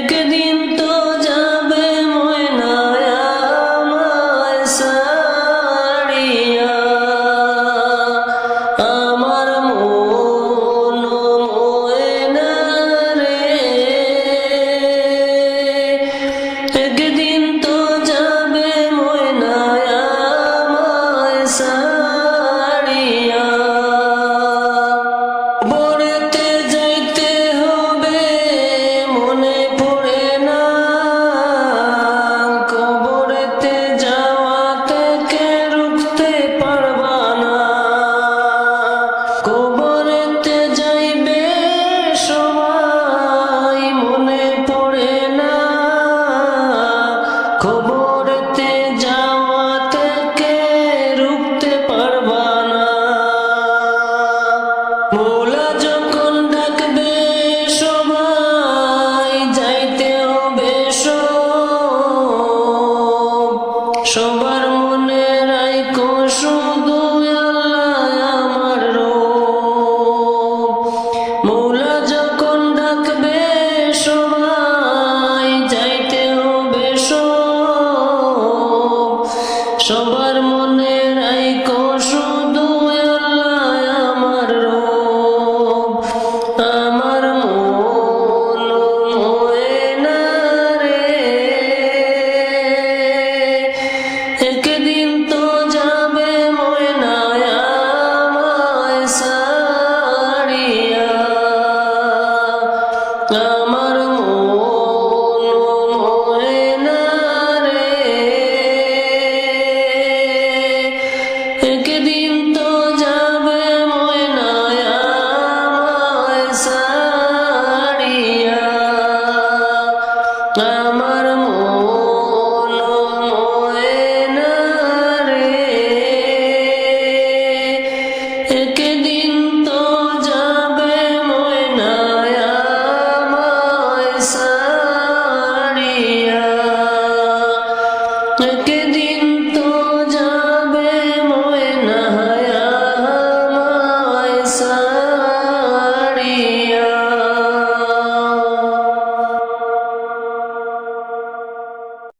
good in আমার মন মোয়ে না রে। একদিন তো